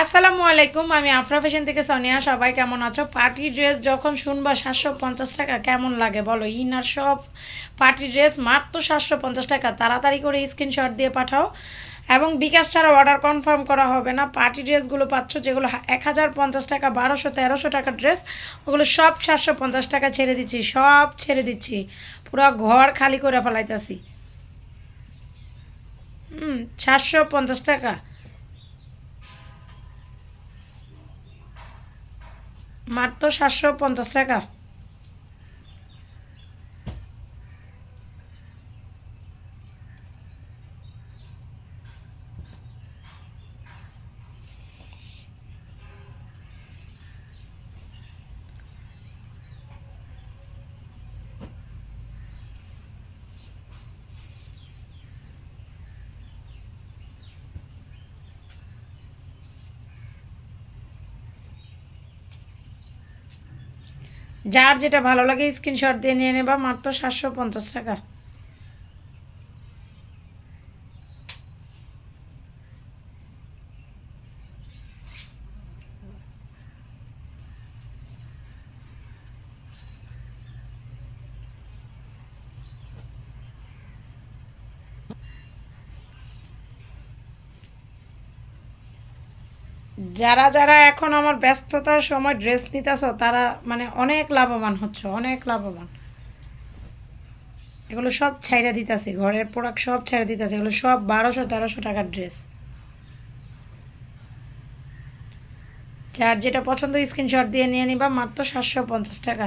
আসসালামু আলাইকুম, আমি আফরা ফ্যাশন থেকে সোনিয়া। সবাই কেমন আছো? পার্টি ড্রেস যখন শুনবা সাতশো পঞ্চাশ টাকা, কেমন লাগে বলো? ইনার সব পার্টি ড্রেস মাত্র সাতশো পঞ্চাশ টাকা। তাড়াতাড়ি করে স্ক্রিনশট দিয়ে পাঠাও। এবং বিকাশ ছাড়া অর্ডার কনফার্ম করা হবে না। পার্টি ড্রেসগুলো পাচ্ছ যেগুলো এক হাজার পঞ্চাশ টাকা, বারোশো, তেরোশো টাকার ড্রেস ওগুলো সব সাতশো পঞ্চাশ টাকা ছেড়ে দিচ্ছি, সব ছেড়ে দিচ্ছি। পুরো ঘর খালি করে ফেলাইতেছি। হুম, সাতশো পঞ্চাশ টাকা। মাত্র সাতশো পঞ্চাশ টাকা। যার যেটা ভালো লাগে স্ক্রিনশট দিয়ে নিয়ে নেবা মাত্র সাতশো পঞ্চাশ টাকা। যারা যারা এখন আমার ব্যস্ততার সময় ড্রেস নিতেছ, তারা মানে অনেক লাভবান হচ্ছে, অনেক লাভবান। এগুলো সব ছাইড়া দিতেছে, ঘরের প্রোডাক্ট সব ছাইড়া দিতেছে, এগুলো সব বারোশো তেরোশো টাকার ড্রেস যার যেটা পছন্দ স্ক্রিনশট দিয়ে নিয়ে নিবা, মাত্র সাতশো পঞ্চাশ টাকা।